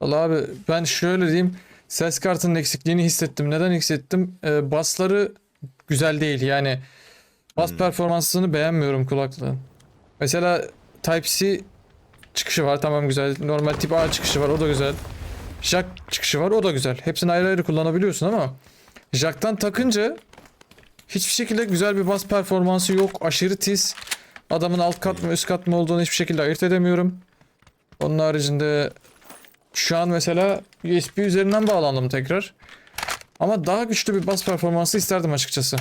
Vallahi abi ben şöyle diyeyim. Ses kartının eksikliğini hissettim. Neden hissettim? Ee, basları güzel değil. Yani bas Hmm. performansını beğenmiyorum kulaklığın. Mesela Type-C çıkışı var. Tamam güzel. Normal tip A çıkışı var. O da güzel. Jack çıkışı var. O da güzel. Hepsini ayrı ayrı kullanabiliyorsun ama Jack'tan takınca hiçbir şekilde güzel bir bas performansı yok. Aşırı tiz. Adamın alt kat mı üst kat mı olduğunu hiçbir şekilde ayırt edemiyorum. Onun haricinde şu an mesela USB üzerinden bağlandım tekrar. Ama daha güçlü bir bas performansı isterdim açıkçası.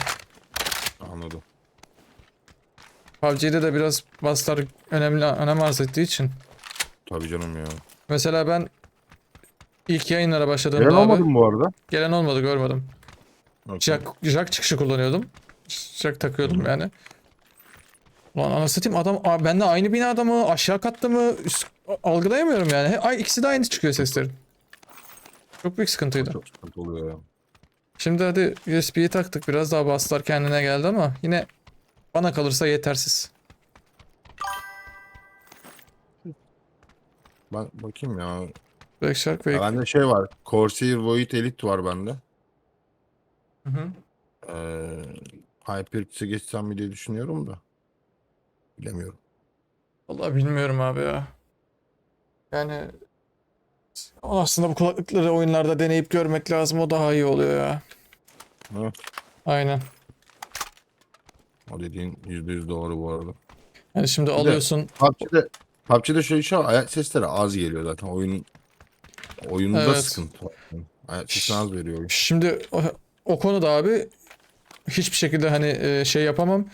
Anladım. PUBG'de de biraz baslar önemli önem arz ettiği için. Tabii canım ya. Mesela ben ilk yayınlara başladığımda Gelen abi olmadı mı bu arada? gelen olmadı görmedim. Jack, jack çıkışı kullanıyordum. Jack takıyordum yani. Ulan anasını satayım adam bende aynı binada mı aşağı katta mı üst, algılayamıyorum yani. Ay, ikisi de aynı çıkıyor seslerin. Çok büyük sıkıntıydı. Çok sıkıntı oluyor ya. Şimdi hadi USB'yi taktık. Biraz daha baslar kendine geldi ama yine bana kalırsa yetersiz. Ben bakayım ya. Black Shark ve... ya bende şey var. Corsair Void Elite var bende. Hı hı. Ee, HyperX'e geçsem mi diye düşünüyorum da. Bilemiyorum. Vallahi bilmiyorum abi ya. Yani aslında bu kulaklıkları oyunlarda deneyip görmek lazım. O daha iyi oluyor ya. Ha, Aynen. o dediğin %100 doğru bu arada. Yani şimdi de- alıyorsun. PUBG'de, PUBG'de şöyle bir şey var. Ayak sesleri az geliyor zaten. Oyunun oyunda Evet. sıkıntı var. Ayak sesi az veriyor. oyun. Şimdi o, o konuda abi hiçbir şekilde hani e, şey yapamam.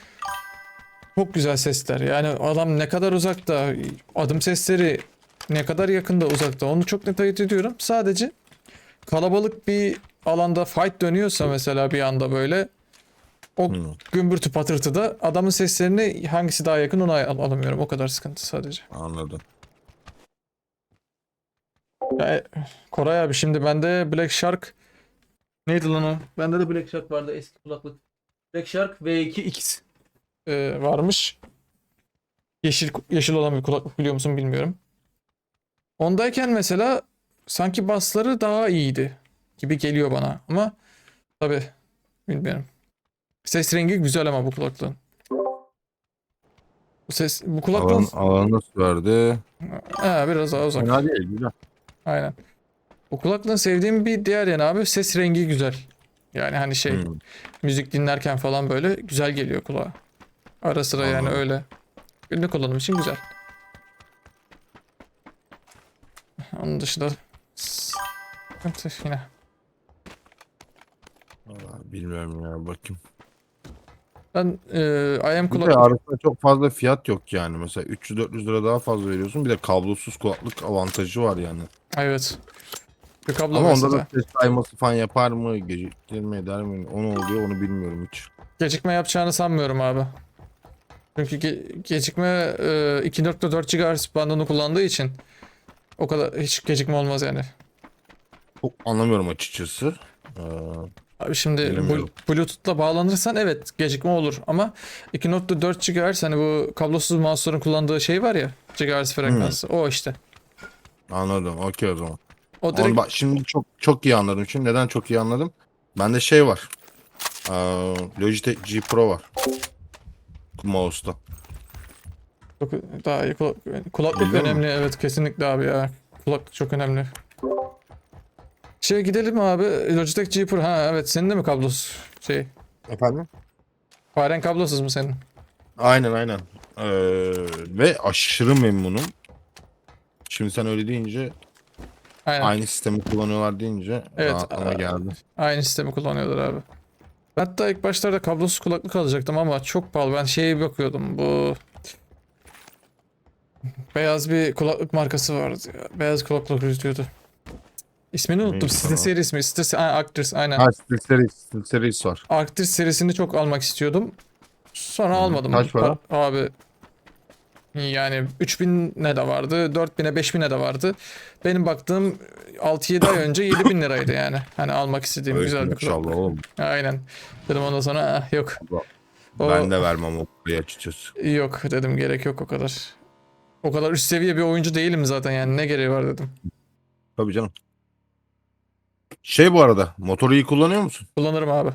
Çok güzel sesler. Yani adam ne kadar uzakta, adım sesleri ne kadar yakında uzakta onu çok net ayırt ediyorum. Sadece kalabalık bir alanda fight dönüyorsa mesela bir anda böyle o Hı. gümbürtü patırtıda adamın seslerini hangisi daha yakın ona al- alamıyorum. O kadar sıkıntı sadece. Anladım. Ya, e, Koray abi şimdi bende Black Shark neydi lan o? Bende de Black Shark vardı eski kulaklık. Black Shark V2X e, varmış. Yeşil yeşil olan bir kulaklık biliyor musun bilmiyorum. Ondayken mesela sanki basları daha iyiydi gibi geliyor bana ama tabi bilmiyorum. Ses rengi güzel ama bu kulaklığın. Bu ses bu kulaklığın Alan, alanı nasıl verdi? ha, biraz daha uzak. Fena değil. Güzel. Aynen. Bu kulaklığın sevdiğim bir diğer yanı abi ses rengi güzel. Yani hani şey Hı. müzik dinlerken falan böyle güzel geliyor kulağa. Ara sıra yani Anladım. öyle. Günlük kullanım için güzel. Onun dışında sıkıntı yine. Vallahi bilmiyorum ya bakayım. Ben e, IM Bir de kulaklık arasında çok fazla fiyat yok yani. Mesela 300-400 lira daha fazla veriyorsun. Bir de kablosuz kulaklık avantajı var yani. evet. Bir kablo Ama onda mesela. da ses sayması falan yapar mı? Geciktir mi eder mi? O ne oluyor onu bilmiyorum hiç. Gecikme yapacağını sanmıyorum abi. Çünkü ge- gecikme e, 2.4 GHz bandını kullandığı için o kadar hiç gecikme olmaz yani. Çok anlamıyorum açıkçası. Ee, Abi şimdi. Blu- Bluetooth'la bağlanırsan evet gecikme olur ama 2.4 GHz hani bu kablosuz mouse'ların kullandığı şey var ya GHz frekansı o işte. anladım. Okey o zaman. O direkt bak şimdi çok çok iyi anladım. Şimdi neden çok iyi anladım? Bende şey var. Ee, Logitech G Pro var. Mouse'da. Çok daha iyi kulak, kulaklık Biliyor önemli evet kesinlikle abi ya. Kulaklık çok önemli. Şey gidelim abi Logitech G Pro ha evet senin de mi kablosuz şey Efendim? faren kablosuz mu senin? Aynen aynen. Ee, ve aşırı memnunum. Şimdi sen öyle deyince Aynen. aynı sistemi kullanıyorlar deyince Evet, aklıma geldi. Aynı sistemi kullanıyorlar abi. Hatta ilk başlarda kablosuz kulaklık alacaktım ama çok pahalı. Ben şeye bakıyordum bu beyaz bir kulaklık markası vardı ya. Beyaz kulaklık üretiyordu. İsmini unuttum. Neymiş Site o? serisi mi? Ha, Arctis aynen. Ha Steel Series, Steel Series var. Arctis serisini çok almak istiyordum. Sonra almadım. kaç para? Abi yani 3000 ne de vardı, 4000'e 5000'e de vardı. Benim baktığım 6-7 ay önce 7000 liraydı yani. Hani almak istediğim Evet, güzel bir kulaklık. İnşallah oğlum. Aynen. Dedim ondan sonra "Ah, yok. O, Ben de vermem o parayı açıkçası. Yok dedim gerek yok o kadar. O kadar üst seviye bir oyuncu değilim zaten yani ne gereği var dedim. Tabii canım. Şey bu arada motoru iyi kullanıyor musun? Kullanırım abi.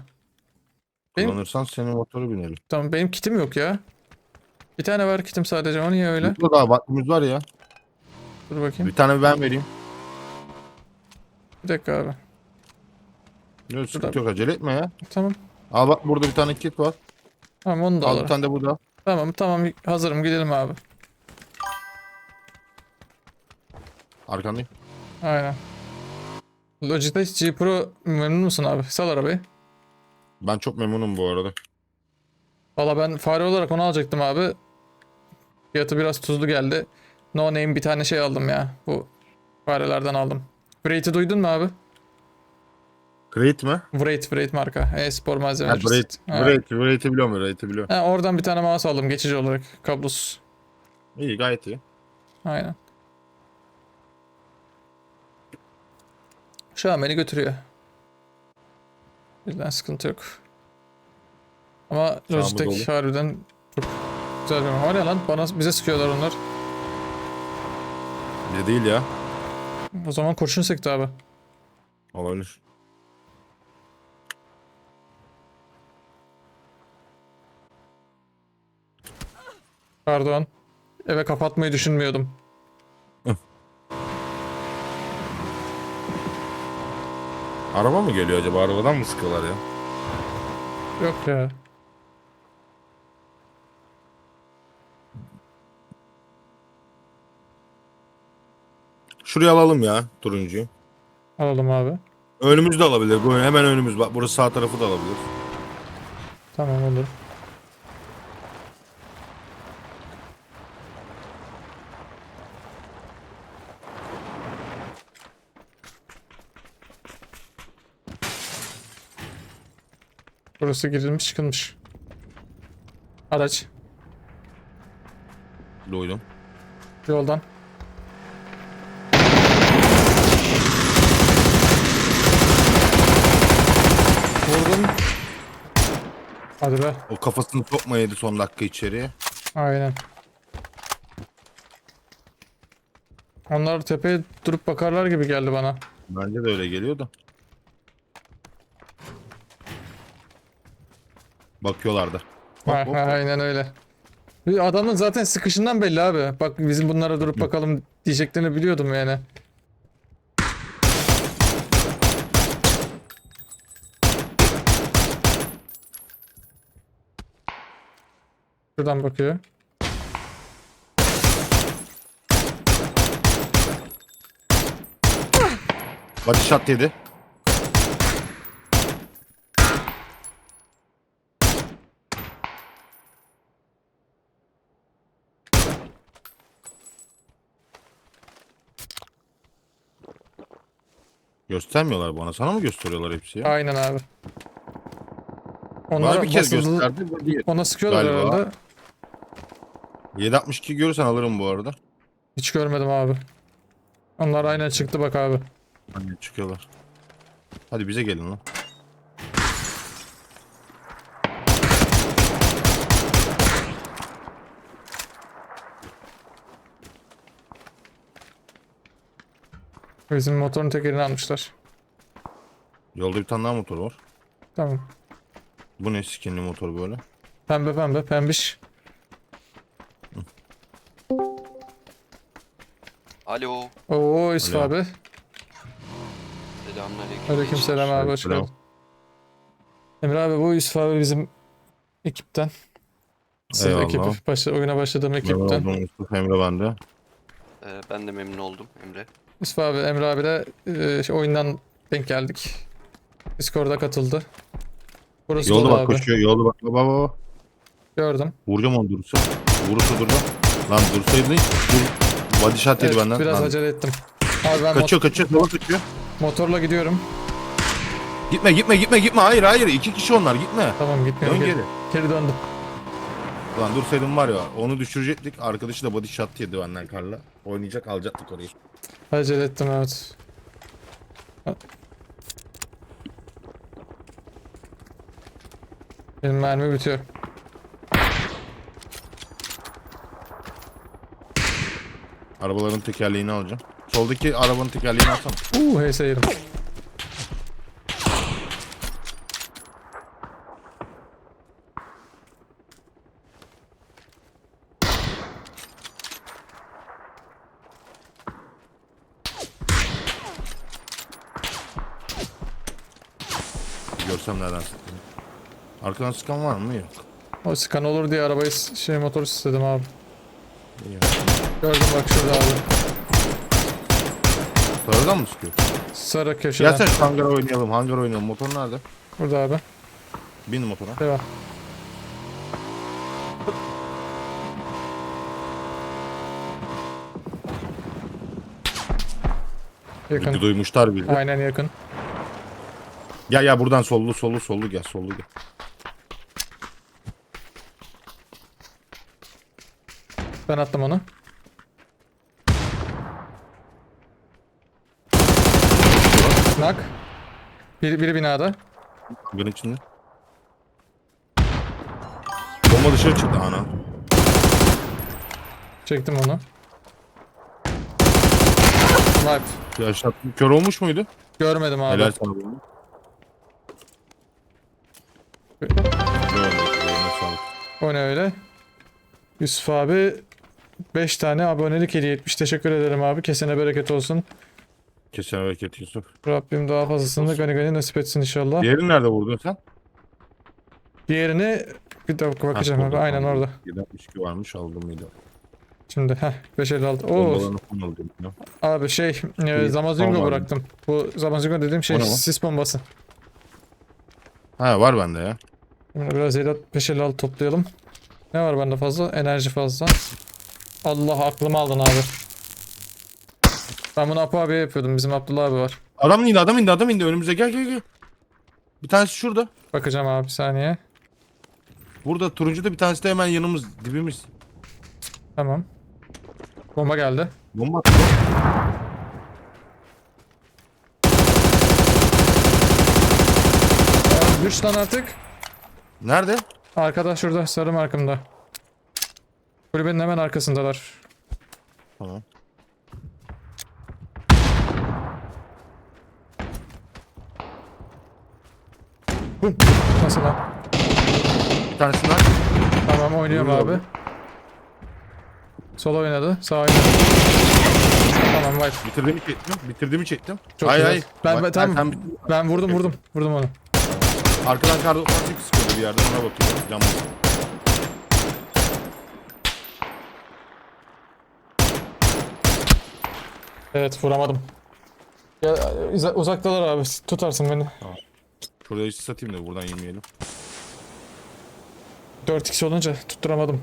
Benim- Kullanırsan senin motoru binelim. Tamam benim kitim yok ya. Bir tane var kitim sadece. O niye öyle? Burada daha vaktimiz var ya. Dur bakayım. Bir tane ben vereyim. Bir dakika abi. Yok sıkıntı yok acele etme ya. Tamam. Al bak burada bir tane kit var. Tamam onu da Al bir alırım. tane de burada. Tamam tamam hazırım gidelim abi. Arkandayım. Aynen. Logitech G Pro memnun musun abi? Sal arabayı. Ben çok memnunum bu arada. Valla ben fare olarak onu alacaktım abi. Fiyatı biraz tuzlu geldi. No name bir tane şey aldım ya. Bu farelerden aldım. Wraith'i duydun mu abi? Great mi? Wraith, Wraith marka. E-spor. Great. Ha. Great. Great'i biliyorum. Great'i biliyorum. Ha, oradan bir tane mouse aldım geçici olarak. Kablosuz. İyi gayet iyi. Aynen. Şu an beni götürüyor. Bizden sıkıntı yok. Ama Logitech harbiden çok güzel bir ya lan bana bize sıkıyorlar onlar. Ne değil ya. O zaman kurşun sekti abi. Olabilir. Pardon. Eve kapatmayı düşünmüyordum. Araba mı geliyor acaba? Arabadan mı sıkıyorlar ya? Yok ya. Şuraya alalım ya turuncuyu. Alalım abi. Önümüzde alabilir. Bu hemen önümüz. Bak burası sağ tarafı da alabilir. Tamam olur. Burası girilmiş çıkılmış. Araç Duydum. yoldan. Vurdum. Hadi be. O kafasını sokma yedi son dakika içeriye. Aynen. Onlar tepeye durup bakarlar gibi geldi bana. Bence de öyle geliyor da. Bakıyorlardı. Hop, ha, hop. aynen öyle. Bir Adamın zaten sıkışından belli abi. Bak bizim bunlara durup bakalım diyeceklerini biliyordum yani. Şuradan bakıyor. Body shot yedi. Göstermiyorlar bana. Sana mı gösteriyorlar hepsi ya? Aynen abi. Bana Onlar bir kez basıldı- gösterdi. bu değil. Ona sıkıyorlar Galiba. herhalde. 762 görürsen alırım bu arada. Hiç görmedim abi. Onlar aynen çıktı bak abi. Hani çıkıyorlar. Hadi bize gelin lan. Bizim motorun tekerini almışlar. Yolda bir tane daha motor var. Tamam. Bu ne skinli motor böyle? Pembe pembe pembiş. Alo. Oo Yusuf Alo. abi. Selamünaleyküm. Aleykümselam abi hoş Selam. geldin. Emre abi bu Yusuf abi bizim ekipten. Sizin Eyvallah. ekip başla, oyuna başladığım Memnun ekipten. oldum Yusuf Emre bende. Ee, ben de memnun oldum Emre. Yusuf abi Emre abi de e, şey, oyundan denk geldik. Discord'a katıldı. Burası Yolda dolu bak abi. koşuyor. Yolda bak. Baba baba. Gördüm. Vuracağım onu durursa. Vurursa durma. Lan dursaydın hiç. Dur. Body shot yedi Evet, benden. biraz Lan. acele ettim. Abi ben mot- Kaçıyor kaçıyor. Sola kaçıyor. motorla gidiyorum. Gitme gitme gitme gitme. Hayır hayır. İki kişi onlar. Gitme. Tamam gitmiyorum. Dön Geri, geri. döndüm. Lan dursaydın var ya. Onu düşürecektik. Arkadaşı da body shot yedi benden Karla. Oynayacak alacaktık orayı. Acele ettim evet. Benim mermi bitiyor. Arabaların tekerleğini alacağım. Soldaki arabanın tekerleğini alsana. Uuu HS yedim. Nereden sıktığını. Arkadan sıkan var mı? Yok. O skan olur diye arabayı şey motor istedim abi. İyi. Gördüm bak şurada abi. Sonradan mı sıkıyor? Sarı köşeden. Gelsene şu hangar oynayalım. Hangar oynayalım. Motor nerede? Burada abi. Bin motora. Devam. Yakın. Duymuşlar bizi. Aynen yakın. Gel ya buradan sollu sollu sollu gel sollu gel. Ben attım onu. Nak. Biri, biri binada. Hangarın içinde. Bomba dışarı çıktı ana. Çektim onu. Bak. Yaşattım. Kör olmuş muydu? Görmedim abi. Helal sana O ne öyle? Yusuf abi 5 tane abonelik hediye etmiş. Teşekkür ederim abi. Kesene bereket olsun. Kesene bereket Yusuf. Rabbim daha fazlasını gani gani nasip etsin inşallah. Diğerini nerede vurdun sen? Diğerini bir dakika bakacağım abi. Aynen orada. 762 varmış aldım mıydı? Şimdi heh 556. Oo abi şey e, Zamazingo bıraktım. Bu Zamazingo dediğim şey sis bombası. Ha var bende ya. Biraz 556 toplayalım. Ne var bende fazla? Enerji fazla. Allah aklımı aldın abi. Ben bunu Apo abiye yapıyordum. Bizim Abdullah abi var. Adam indi adam indi adam indi önümüze gel gel gel. Bir tanesi şurada. Bakacağım abi bir saniye. Burada turuncuda bir tanesi de hemen yanımız dibimiz. Tamam. Bomba geldi. Bomba attı. Düş lan artık. Nerede? Arkada şurada sarı markımda. Kulübenin hemen arkasındalar. Tamam. Nasıl lan? Bir tanesini aç. Tamam oynuyorum abi. abi. Sola oynadı. Sağ oynadı. Tamam vay. Bitirdiğimi çektim. Bitirdiğimi çektim. Çok hayır güzel. hayır. Ben- Bak, ben- tamam. bitir- Ben vurdum vurdum. Vurdum onu. Arkadan kar 98 sıkıyordu bir yerde ona bakıyorum. Cam. Evet vuramadım. Ya, uza- uzaktalar abi. Tutarsın beni. Şurada hiç satayım da buradan yemeyelim. 4x olunca tutturamadım.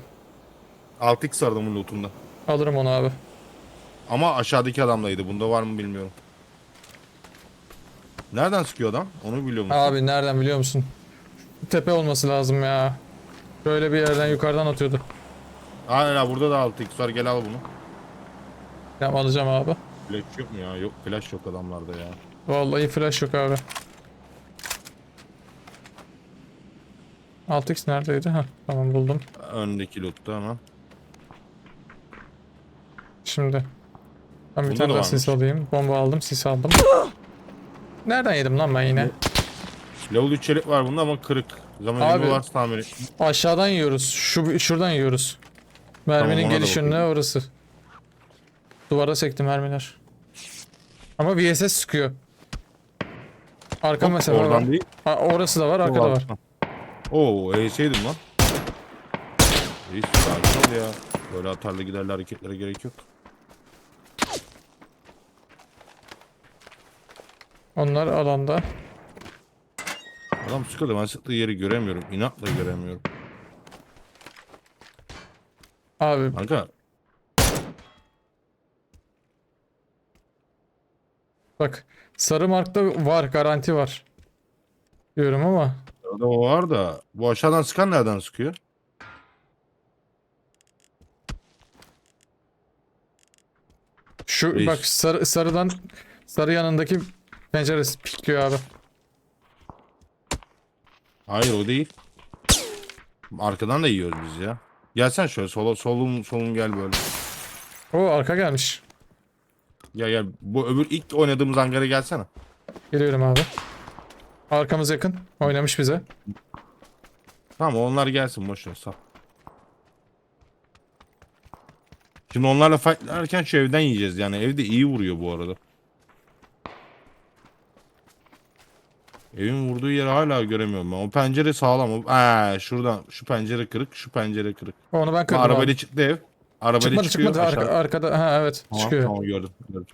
6x var adamın lootunda. Alırım onu abi. Ama aşağıdaki adamdaydı. Bunda var mı bilmiyorum. Nereden sıkıyor adam? Onu biliyor musun? Abi nereden biliyor musun? Tepe olması lazım ya. Böyle bir yerden yukarıdan atıyordu. Hala burada da 6x var. Gel al bunu. Tamam alacağım abi. Flash yok mu ya? Yok flash yok adamlarda ya. Vallahi flash yok abi. 6x neredeydi? Ha tamam buldum. Öndeki lootta ama. Şimdi. Ben bir Bunda tane da daha sis varmış. alayım. Bomba aldım, sis aldım. Nereden yedim lan ben yine? Level 3 çelik var bunda ama kırık. Zaman Abi- gibi varsa tamir et. Aşağıdan yiyoruz. Şu şuradan yiyoruz. Merminin ona da geliş yönüne bakayım. orası. Duvara sekti mermiler. Ama VSS sıkıyor. Arka mesafe var. Oradan değil. Ha, orası da var, arkada o var. Oo, eğseydim lan. İyi sakin ol ya. Böyle atarlı giderli hareketlere gerek yok. Onlar alanda. Adam sıkıldı ben sıktığı yeri göremiyorum. İnatla göremiyorum. Abi Kanka bak sarı markta var, garanti var. Diyorum ama orada o var da bu aşağıdan sıkan nereden sıkıyor? şu Reis. bak sarı, sarıdan sarı yanındaki penceresi pikliyor abi. Hayır o değil. Arkadan da yiyoruz biz ya. Gelsen şöyle sola solum solum gel böyle. O arka gelmiş. Gel gel. Bu öbür ilk oynadığımız hangara gelsene. Geliyorum abi. Arkamız yakın. Oynamış bize. Tamam onlar gelsin boş ver sal. Şimdi onlarla fightlarken şu evden yiyeceğiz yani evde iyi vuruyor bu arada. Evin vurduğu yeri hala göremiyorum ben. O pencere sağlam. O- Aa, şuradan şu pencere kırık, şu pencere kırık. Onu ben kırdım arabayla çıktı ev. Arabayla Çıkmadı çıkıyor. çıkmadı. Arka- arkada. Ha evet. Tamam, çıkıyor. Tamam gördüm. gördüm.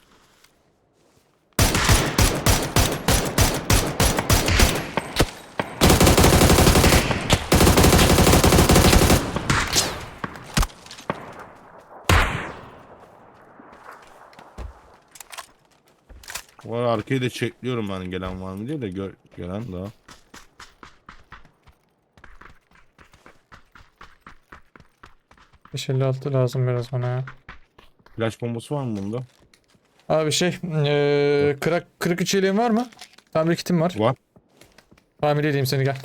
Arada arkayı da çekliyorum ben gelen var mı diye de gör, gelen daha. Altı lazım biraz bana ya. Flash bombası var mı bunda? Abi şey, eee kırık, kırık içeriğin var mı? Tamir kitim var. Var. Tamir edeyim seni gel.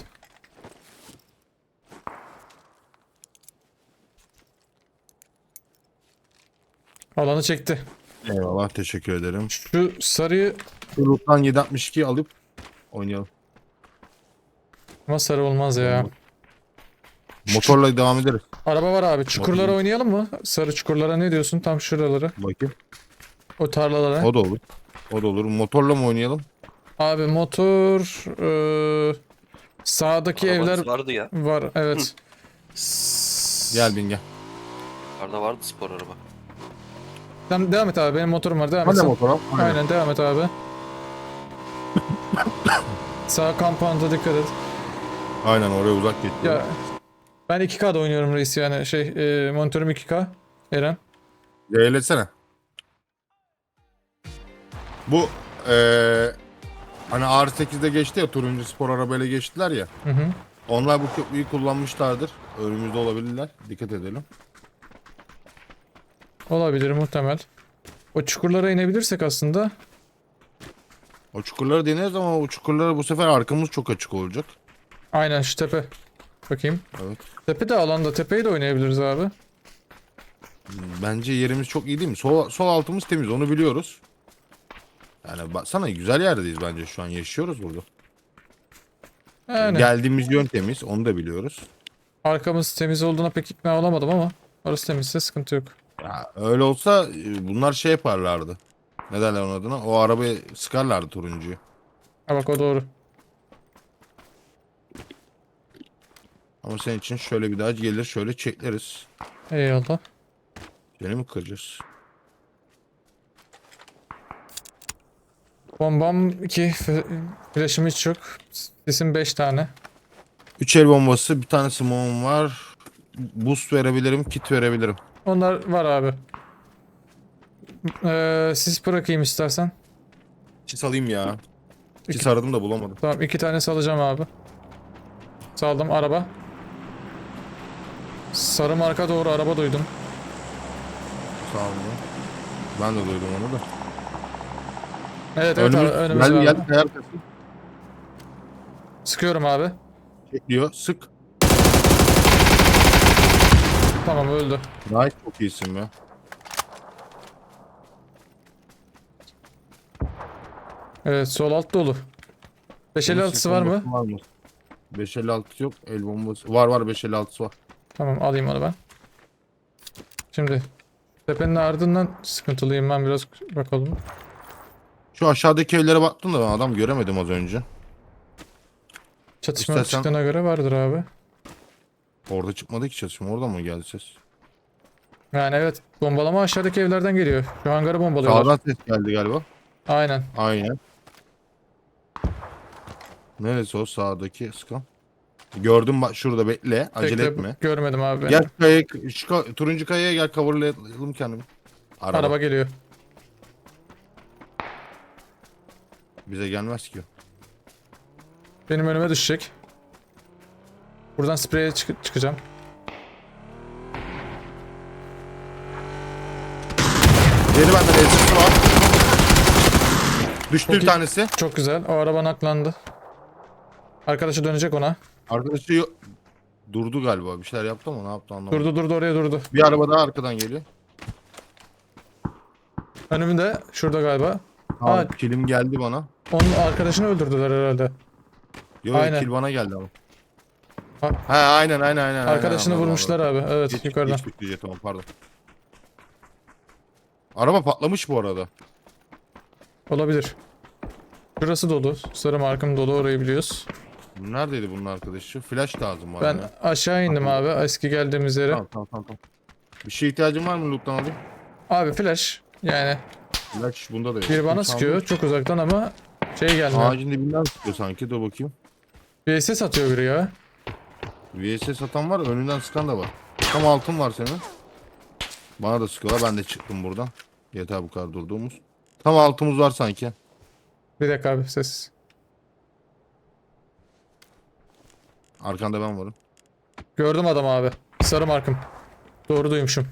Alanı çekti. Eyvallah teşekkür ederim. Şu sarıyı loot'tan 762 alıp oynayalım. ama sarı olmaz ya. Motorla devam ederiz. Araba var abi. Çukurlara Bakayım. oynayalım mı? Sarı çukurlara ne diyorsun? Tam şuraları. Bakayım. O tarlalara. O da olur. O da olur. Motorla mı oynayalım? Abi motor eee, sağdaki Arabanız evler vardı ya. var. Evet. Gel bin gel. Yukarıda vardı spor araba. Tamam, devam et abi. Benim motorum var. Devam et. Hadi sen. motora. Aynen devam et abi. Sağ kampanda dikkat et. Aynen oraya uzak gitti. Ya ben 2K'da oynuyorum reis yani şey e, monitörüm 2K. Eren. Yeğlesene. Bu eee hani R8'de geçti ya turuncu spor arabayla geçtiler ya. Hı hı. Onlar bu köprüyü kullanmışlardır. Önümüzde olabilirler. Dikkat edelim. Olabilir muhtemel. O çukurlara inebilirsek aslında. O çukurları deneriz ama o çukurlara bu sefer arkamız çok açık olacak. Aynen şu tepe. Bakayım. Evet. Tepe de alanda. Tepeyi de oynayabiliriz abi. Bence yerimiz çok iyi değil mi? Sol, sol altımız temiz onu biliyoruz. Yani baksana güzel yerdeyiz bence şu an yaşıyoruz burada. Yani Geldiğimiz yön temiz onu da biliyoruz. arkamız temiz olduğuna pek ikna olamadım ama orası temizse sıkıntı yok. Ya öyle olsa e, bunlar şey yaparlardı. Ne derler onun adına? O arabayı sıkarlardı turuncuyu. Ha bak o doğru. Ama senin için şöyle bir daha gelir şöyle çekleriz. Eyvallah. Seni mi kıracağız? Bombam 2. Flash'ım hiç yok. Sesim 5 tane. Üç el bombası bir tane smoke'um var. Boost verebilirim, kit verebilirim. Onlar var abi. Ee, siz bırakayım istersen. Kit alayım ya. İki- Kit aradım da bulamadım. Tamam iki tane salacağım abi. Saldım araba. Sarı marka doğru araba duydum. Sağ olun. Ben de duydum onu da. Evet evet abi, Önümüz, önümüz geldi var. Sıkıyorum abi. Çekliyor. Sık. Tamam öldü. Nice çok iyisin be. Evet sol alt dolu. 556'sı var mı? Var mı? 556 yok. El bombası. Var var 556'sı var. Tamam alayım onu ben. Şimdi tepenin ardından sıkıntılıyım ben biraz bakalım. Şu aşağıdaki evlere baktım da ben adam göremedim az önce. Çatışma İstersen- çıktığına göre vardır abi. Orada çıkmadı ki çatışma. Oradan mı geldi ses? Yani evet bombalama aşağıdaki evlerden geliyor. Şu hangarı bombalıyorlar. Sağdan ses geldi galiba. Aynen. Aynen. Neresi o sağdaki sıkan? Gördüm bak şurada bekle. Acele Bekle, etme. Görmedim abi. ben. Gel kayaya, şu ka- turuncu kayaya gel coverlayalım kendimi. Araba. Araba geliyor. Bize gelmez ki. Benim önüme düşecek. Buradan spreye çık- çıkacağım. Yeni benden elçisi var. Düştü Çok bir iyi. tanesi. Çok güzel. O araba naklandı. Arkadaşı dönecek ona. Arkadaşı yo- durdu galiba. Bir şeyler yaptı ama ne yaptı anlamadım. Durdu durdu oraya durdu. Bir araba daha arkadan geliyor. Önümde şurada galiba. Aa, Aa. kilim geldi bana. Onun arkadaşını öldürdüler herhalde. Yok Aynen. kill bana geldi ama. Ha- Ha aynen aynen aynen. Arkadaşını aynen, vurmuşlar anladım, abi. Evet. Geç, yukarıdan. geç bekleyecek, tamam pardon. Araba patlamış bu arada. Olabilir. Şurası dolu. Sarı markım dolu orayı biliyoruz. Neredeydi bunun arkadaşı? Flash lazım bana. Ben ya. aşağı indim abi eski geldiğimiz yere. Tamam tamam tamam. tamam. Bir şey ihtiyacın var mı loot'tan alayım? Abi flash yani Flash bunda da yok. biri bana sıkıyor çok uzaktan ama şey gelmiyor. Ağacın dibinden sıkıyor sanki. Dur bakayım. VSS atıyor biri ya. VSS satan var, önünden sıkan da var. Tam altın var senin. Bana da sıkıyorlar. Ben de çıktım buradan. Yeter bu kadar durduğumuz. Tam altımız var sanki. Bir dakika abi ses. Arkanda ben varım. Gördüm adam abi. Sarı markım. Doğru duymuşum.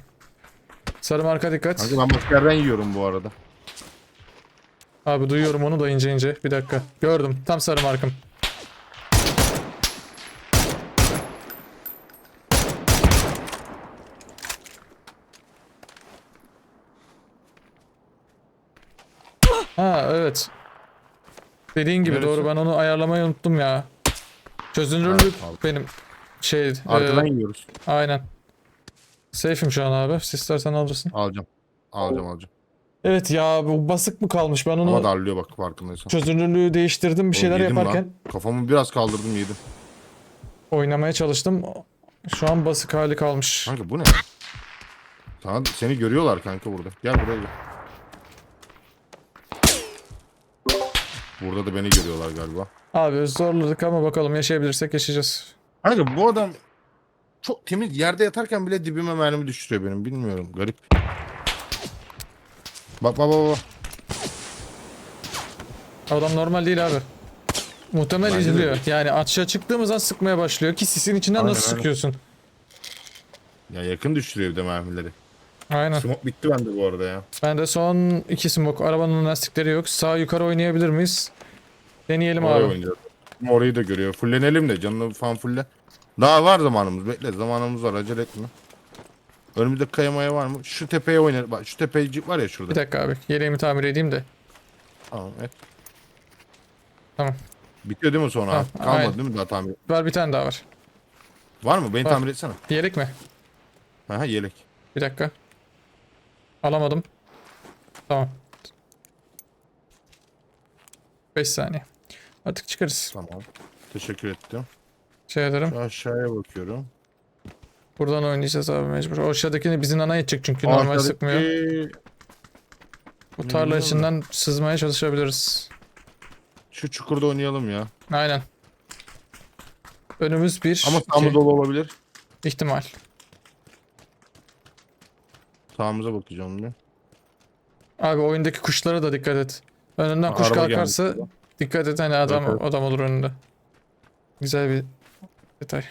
Sarı marka dikkat. Kanka ben başka yerden yiyorum bu arada. Abi duyuyorum onu da ince ince. Bir dakika. Gördüm. Tam sarı markım. Ha evet. Dediğin gibi Neresi? doğru ben onu ayarlamayı unuttum ya. Çözünürlük Evet, abi. benim şey Arkadan e, yiyoruz. aynen. Safe'im şu an abi. Siz istersen alırsın. Alacağım. Alacağım alacağım. Evet ya bu basık mı kalmış? Ben onu Ama darlıyor bak farkındaysan. çözünürlüğü değiştirdim bir şeyler Oğlum yaparken lan. Kafamı biraz kaldırdım yedim. oynamaya çalıştım. Şu an basık hali kalmış. Kanka bu ne? Sana, seni görüyorlar kanka burada. Gel buraya gel. Burada da beni görüyorlar galiba. Abi zorladık ama bakalım yaşayabilirsek yaşayacağız. Kanka bu adam çok temiz. Yerde yatarken bile dibime mermi düşürüyor benim. Bilmiyorum. Garip. Bak bak bak bak. Adam normal değil abi. Muhtemel Bence de izliyor. Yani açığa çıktığımız an sıkmaya başlıyor ki sisin içinden Aynen, nasıl sıkıyorsun? Ya yakın düşürüyor bir de mermileri. Aynen. Smoke bitti bende bu arada ya. Ben de son iki smoke. Arabanın lastikleri yok. Sağ yukarı oynayabilir miyiz? Deneyelim Oraya abi. oynuyor. Orayı da görüyor. Fullenelim de canını falan fulle. Daha var zamanımız. Bekle zamanımız var. Acele etme. Önümüzde kayamaya var mı? Şu tepeye oynar. Bak şu tepecik var ya şurada. Bir dakika abi. Yeleğimi tamir edeyim de. Tamam et. Tamam. Bitiyor değil mi sonra? Tamam, Kalmadı aynen. değil mi daha tamir? Var bir tane daha var. Var mı? Beni Var. tamir etsene. Yelek mi? Aha yelek. Bir dakika. Alamadım. Tamam. 5 saniye. Artık çıkarız. Tamam. Teşekkür ettim. Şey ederim. Şu aşağıya bakıyorum. Buradan oynayacağız abi mecbur. O aşağıdakini bizim ana yetecek çünkü normal Aşağıdaki- sıkmıyor. Bu tarla Bilmiyorum içinden sızmaya çalışabiliriz. Şu çukurda oynayalım ya. Aynen. Önümüz bir Ama sağımız dolu olabilir. ihtimal. Sağımıza bakacağım bir. Abi oyundaki kuşlara da dikkat et. Önünden Ha, kuş kalkarsa burada. Dikkat et hani adam Evet, adam olur önünde. Güzel bir detay.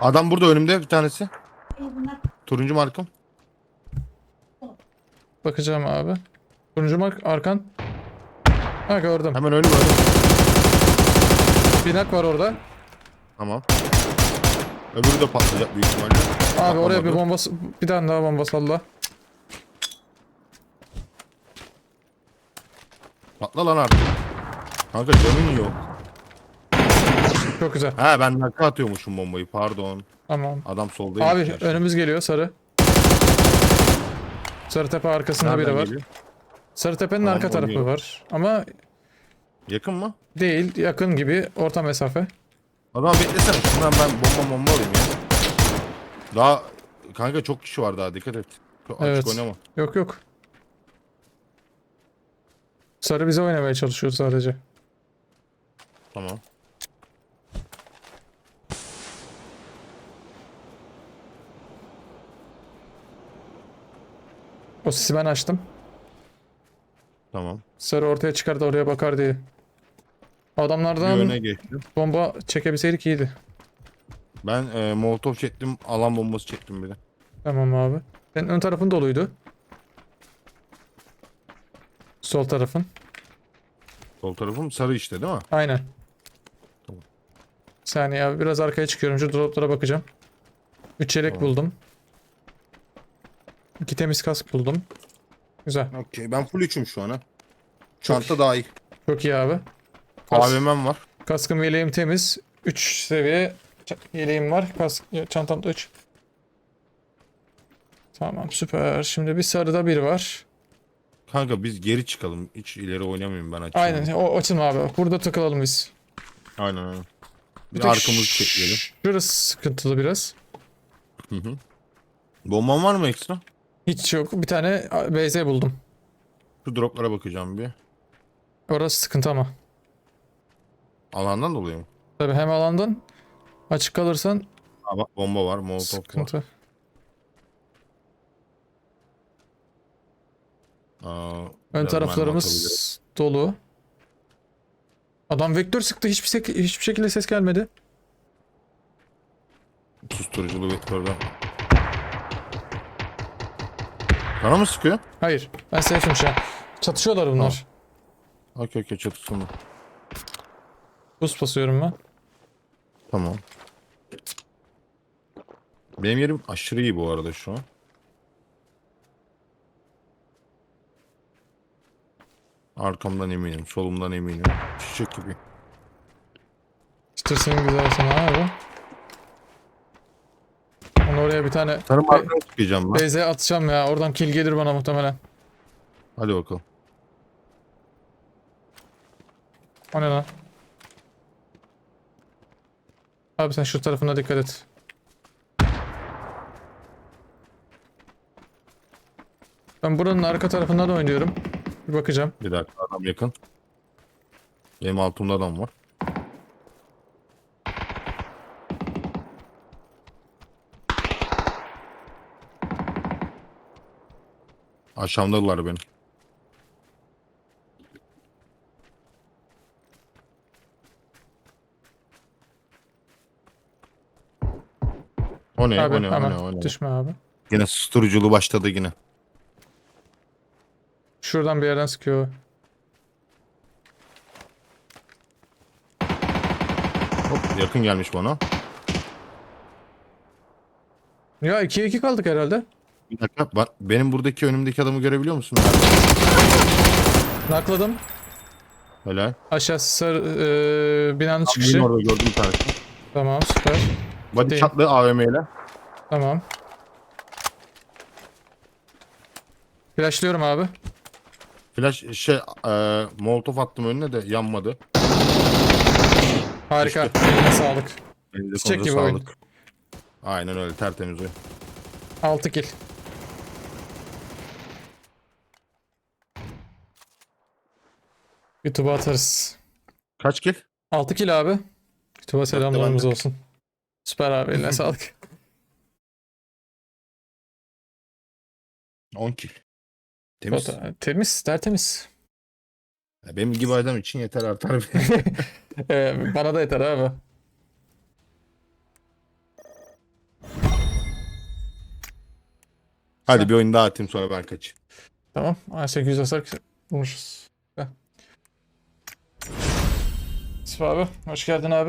Adam burada önümde bir tanesi. e, bunlar Turuncu markım. Bakacağım abi. Turuncu mark arkan. Ha gördüm. Hemen önüm önüm. Binak var orada. Tamam. Öbürü de patlayacak büyük ihtimalle. Abi oraya bir Patlamadı. bomba s- bir tane daha bomba salla. Patla lan artık. Kanka canın yok. Çok güzel. Ha ben nakka atıyormuşum bombayı pardon. Tamam. Adam soldaymış. Abi önümüz geliyor sarı. Sarı tepe arkasında Nereden biri var. geliyor? Sarı tepenin Tamam, arka tarafı oynuyorum. var. Ama Yakın mı? değil yakın gibi orta mesafe. Adam beklesene şundan ben bomba bomba alayım ya. Daha kanka çok kişi var daha dikkat et. Çok açık Evet. oynama. Yok yok. Sarı bize oynamaya çalışıyor sadece. Tamam. O sisi ben açtım. Tamam. Sarı ortaya çıkar da oraya bakar diye. Bir Adamlardan öne geçtim. bomba çekebilseydik iyiydi. Ben e, molotof çektim, alan bombası çektim bir de. Tamam abi. Senin ön tarafın doluydu. Sol tarafın. Sol tarafım sarı işte değil mi? Aynen. Tamam. Bir saniye abi biraz arkaya çıkıyorum. Şu droplara bakacağım. 3 yelek Tamam. buldum. 2 temiz kask buldum. Güzel. Okey ben full üçüm şu an ha. Çanta daha iyi. Çok iyi abi. Kas- AVM'm var. kaskım yeleğim temiz. 3 seviye yeleğim var. Kask çantamda 3. Tamam süper. Şimdi bir sarıda bir var. Kanka biz geri çıkalım. Hiç ileri oynamayayım ben açayım. Aynen o açılma abi. Burada takılalım biz. Aynen aynen. Bir tek arkamızı ş- çekleyelim. Şurası sıkıntılı biraz. Hı hı. Bomban var mı ekstra? Hiç yok. Bir tane BZ buldum. Şu droplara bakacağım bir. Orası sıkıntı ama. Alandan dolayı mı? Tabii hem alandan açık kalırsan Aa, bak bomba var, molotof var. sıkıntı. Aa, Ön taraflarımız dolu. Adam vektör sıktı. Hiçbir, sek- hiçbir şekilde ses gelmedi. Susturuculu vektörden. Bana mı sıkıyor? Hayır. Ben safe'im şu an. Çatışıyorlar bunlar. Okey okey çatısında. Boost basıyorum ben. Tamam. Benim yerim aşırı iyi bu arada şu an. Arkamdan eminim, solumdan eminim. Çiçek gibi. İşte senin güzel sana abi. Oraya bir tane Sarı Be- çıkacağım ben. BZ atacağım ya. Oradan kill gelir bana muhtemelen. Hadi bakalım. O ne lan? Abi sen şu tarafına dikkat et. Ben buranın arka tarafından oynuyorum. Bir bakacağım. Bir dakika adam yakın. Benim altımda adam var. Aşağımdalar benim. O ne? abi o ne? O hemen ne? O ne? düşme abi. Yine susturuculu başladı yine. Şuradan bir yerden sıkıyor. Hop, yakın gelmiş bana. Ya 2'ye 2 kaldık herhalde. Bir dakika. Bak, benim buradaki önümdeki adamı görebiliyor musun? Nakladım. Helal. Aşağısı sarı, eee, binanın Benim çıkışı. orada gördüm bir tanesini. Tamam süper. Body Değil. shot'lı AVM ile. Tamam. Flashlıyorum abi. Flash şey e, molotof attım önüne de yanmadı. Harika. Eline sağlık. Elinde Çiçek konuda gibi oyun. Aynen öyle tertemiz oyun. 6 kill. YouTube'a atarız. Kaç kill? 6 kill abi. YouTube'a selamlarımız olsun. Süper abi eline sağlık. 10 kill. Temiz. Foto- Temiz, tertemiz. Ya Benim gibi adam için yeter artar. Ee, bana da yeter abi. Hadi bir oyun daha atayım sonra ben kaçayım. Tamam. A800 hasar bulmuşuz. Gel. Yusuf abi hoş geldin abi.